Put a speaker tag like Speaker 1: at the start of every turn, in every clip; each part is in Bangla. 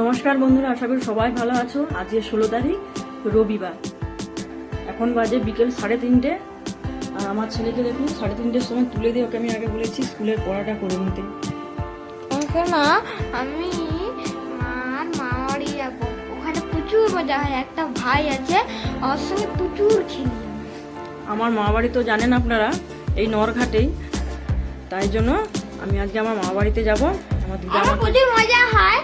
Speaker 1: নমস্কার বন্ধুরা আশা করি সবাই ভালো আছো। আজকে ষোলো তারিখ রবিবার। এখন বাজে বিকেল সাড়ে তিনটে। আর আমার ছেলেকে দেখুন সাড়ে তিনটের সময় তুলে দিয়ে ওকে আমি আগে বলেছি স্কুলের পড়াটা করে নিতে।
Speaker 2: না আমি মার মামারি যাব। ওখানে প্রচুর মজা হয় একটা ভাই আছে ওর সঙ্গে প্রচুর খেলি।
Speaker 1: আমার মা বাড়ি তো জানেন আপনারা এই নরঘাটেই। তাই জন্য আমি আজকে আমার মা বাড়িতে যাব। আমার দিদা
Speaker 2: প্রচুর মজা হয়।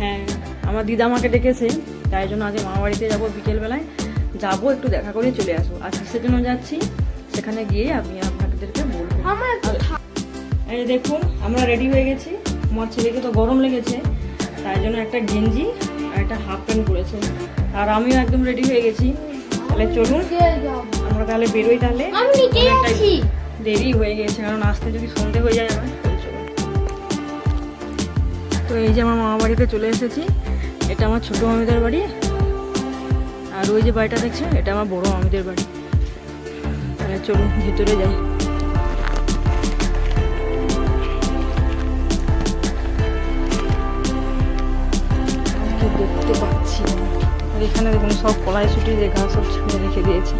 Speaker 1: হ্যাঁ আমার দিদা আমাকে ডেকেছে তাই জন্য আজকে মামা বাড়িতে যাব বিকেলবেলায়। যাব একটু দেখা করে চলে আসব। আর কিসের জন্য যাচ্ছি সেখানে গিয়ে আমি আপনাদেরকে বলব। এই দেখুন আমরা রেডি হয়ে গেছি। আমার ছেলেকে তো গরম লেগেছে তাই জন্য একটা গেঞ্জি আর একটা হাফ প্যান্ট পরেছে। আর আমিও একদম রেডি হয়ে গেছি। তাহলে চলুন আমরা তাহলে বেরোই তাহলে। দেরি হয়ে গেছে কারণ আসতে যদি সন্ধে হয়ে যায় আমার। তো এই যে আমার মামা বাড়িতে চলে এসেছি। এটা আমার ছোট মামিদের বাড়ি। আর ওই যে বাড়িটা দেখছেন, এটা আমার বড় মামিদের বাড়ি। তাহলে চলুন, ভিতরে যাই। দেখতে পাচ্ছি? এখানে দেখুন, সব কলাই ছুটি যে ঘাস সব রেখে দিয়েছে।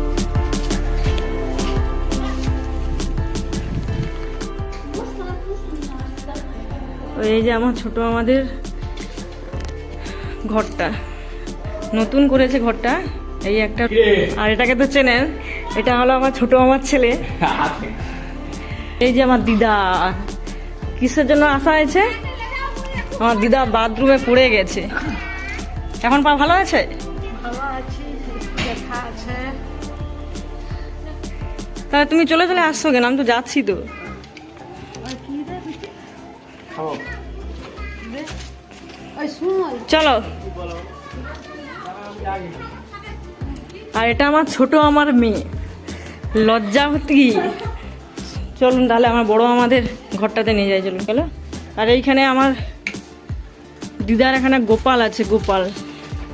Speaker 1: তো এই যে আমার ছোট আমাদের ঘরটা। নতুন করেছে ঘরটা। এই একটা আর এটাকে তো চেনেন। এটা হলো আমার ছোট আমার ছেলে। এই যে আমার দিদা। কিসের জন্য আসা হয়েছে? আমার দিদা বাথরুমে পড়ে গেছে। এখন পা ভালো আছে। তাহলে তুমি চলে চলে আসছো কেন? আমি তো যাচ্ছি তো। চলো। আর এটা আমার ছোট আমার মেয়ে। লজ্জাবতী চলুন তাহলে আমার বড় আমাদের ঘরটাতে নিয়ে যাই, চলুন, চলো। আর এইখানে আমার দিদার এখানে গোপাল আছে, গোপাল।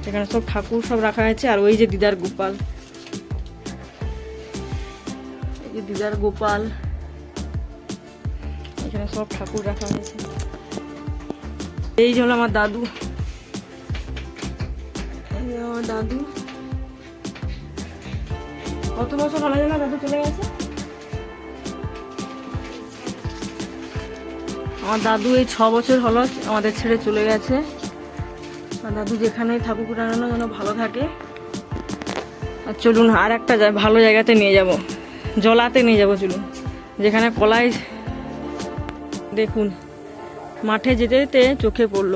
Speaker 1: এখানে সব ঠাকুর সব রাখা আছে, আর ওই যে দিদার গোপাল। এই যে দিদার গোপাল। এখানে সব ঠাকুর রাখা হয়েছে। এই যে হলো আমার দাদু। এই আমার দাদু। কত বছর হলো জানা দাদু চলে গেছে? আমার দাদু এই ছ বছর হলো আমাদের ছেড়ে চলে গেছে। আর দাদু যেখানেই থাকুক না কেন যেন ভালো থাকে। আর চলুন আর একটা ভালো জায়গাতে নিয়ে যাব। জলাতে নিয়ে যাব চলুন। যেখানে কলাই দেখুন। মাঠে যেতে যেতে চোখে পড়ল।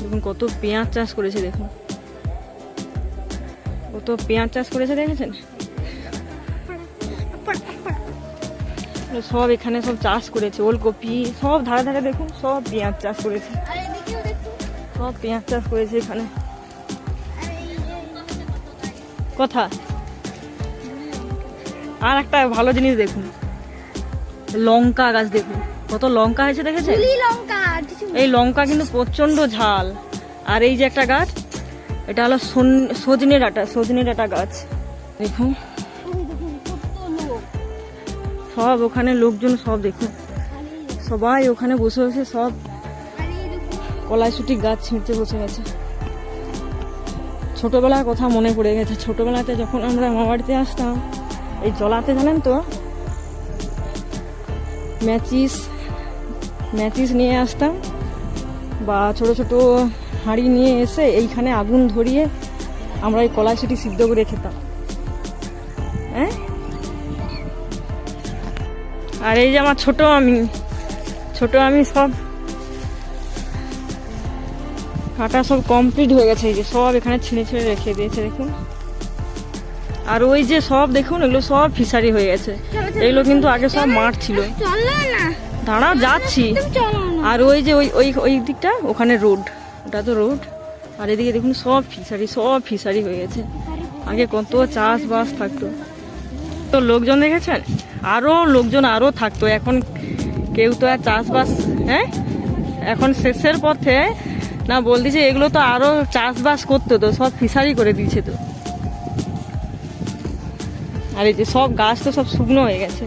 Speaker 1: দেখুন কত পেঁয়াজ চাষ করেছে, দেখুন। কত পেঁয়াজ চাষ করেছে, দেখেছেন? সব এখানে সব চাষ করেছে, ওলকপি, সব ধারে ধারে দেখুন, সব পেঁয়াজ চাষ করেছে। সব পেঁয়াজ চাষ করেছে এখানে। কথা? আর একটা ভালো জিনিস দেখুন, লঙ্কা গাছ দেখুন। কত লঙ্কা হয়েছে, দেখেছেন?
Speaker 2: তুলি লঙ্কা।
Speaker 1: এই লঙ্কা কিন্তু প্রচণ্ড ঝাল। আর এই যে একটা গাছ, এটা হলো সজনে ডাটা সজনে ডাটা গাছ। দেখুন। সব ওখানে লোকজন সব দেখুন। সবাই ওখানে বসে বসে সব কলাইশুটি গাছ ছিঁড়তে বসে গেছে। ছোটবেলার কথা মনে পড়ে গেছে। ছোটবেলাতে যখন আমরা মামা বাড়িতে আসতাম, এই জলাতে জানেন তো? ম্যাচিস ম্যাচিস নিয়ে আসতাম বা ছোট ছোট হাঁড়ি নিয়ে এসে এইখানে আগুন ধরিয়ে আমরা এই কলাইশুটি সিদ্ধ করে খেতাম। হ্যাঁ? আর এই যে আমার ছোট আমি ছোট আমি সব কাটা সব কমপ্লিট হয়ে গেছে এই যে সব এখানে ছিঁড়ে ছিঁড়ে রেখে দিয়েছে দেখুন। আর ওই যে সব দেখুন এগুলো সব ফিশারি হয়ে গেছে। এগুলো কিন্তু আগে সব মাঠ ছিল।
Speaker 2: না।
Speaker 1: দাঁড়া, যাচ্ছি। আর ওই যে ওই ওই ওই দিকটা, ওখানে রোড ওটা তো রোড আর এদিকে দেখুন, সব ফিশারি সব ফিশারি হয়ে গেছে। আগে কত চাষবাস থাকতো। তো লোকজন দেখেছেন? আরও লোকজন আরও থাকতো। এখন কেউ তো আর চাষবাস হ্যাঁ? এখন শেষের পথে, না বলতেছে এগুলো তো আরও চাষবাস করতো তো, সব ফিশারি করে দিয়েছে তো। আর এই যে সব গাছ তো সব শুকনো হয়ে গেছে।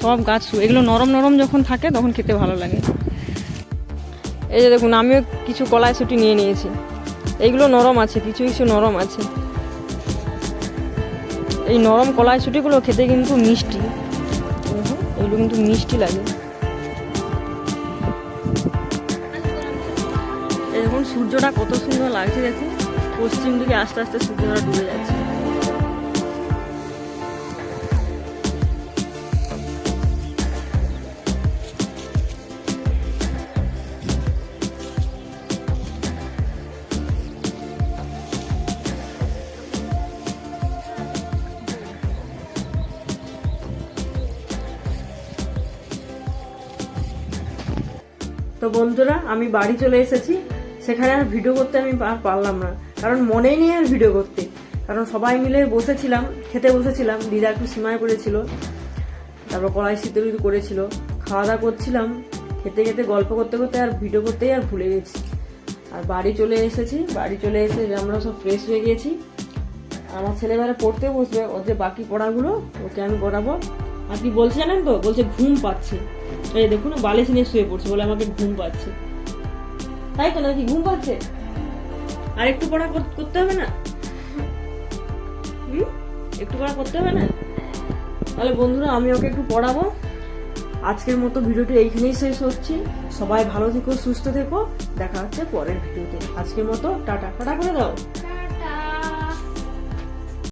Speaker 1: সব গাছ এগুলো নরম নরম যখন থাকে, তখন খেতে ভালো লাগে। এই যে দেখুন, আমিও কিছু কলাই ছুটি নিয়ে নিয়েছি। এইগুলো নরম আছে, কিছু কিছু নরম আছে। এই নরম কলাই ছুটিগুলো খেতে কিন্তু মিষ্টি। এগুলো কিন্তু মিষ্টি লাগে। এই দেখুন, সূর্যটা কত সুন্দর লাগছে দেখুন। পশ্চিম দিকে আস্তে আস্তে সূর্যটা ডুবে যাচ্ছে। তো বন্ধুরা, আমি বাড়ি চলে এসেছি। সেখানে আর ভিডিও করতে আমি পারলাম না। কারণ মনেই নেই আর ভিডিও করতে। কারণ সবাই মিলে বসেছিলাম, খেতে বসেছিলাম। দিদা একটু সীমায় করেছিল, তারপর কড়াই শীতল করেছিল। খাওয়া দাওয়া করছিলাম, খেতে খেতে, গল্প করতে করতে আর ভিডিও করতেই আর ভুলে গেছি। আর বাড়ি চলে এসেছি, বাড়ি চলে এসে আমরা সব ফ্রেশ হয়ে গিয়েছি আমার ছেলে এবারে পড়তে বসবে, ওর যে বাকি পড়াগুলো, ওকে আমি করাবো আর কি বলছে জানেন তো? বলছে ঘুম পাচ্ছে। এই দেখুন, বালিশ নিয়ে শুয়ে পড়ছে বলে আমাকে ঘুম পাচ্ছে। তাই তো নাকি ঘুম পাচ্ছে? আর একটু পড়া করতে হবে না? একটু পড়া করতে হবে না? তাহলে বন্ধুরা, আমি ওকে একটু পড়াবো। আজকের মতো ভিডিওটি এইখানেই শেষ হচ্ছি সবাই ভালো থেকো, সুস্থ থেকো। দেখা হচ্ছে পরের ভিডিওতে। আজকের মতো, টাটা। টাটা করে দাও।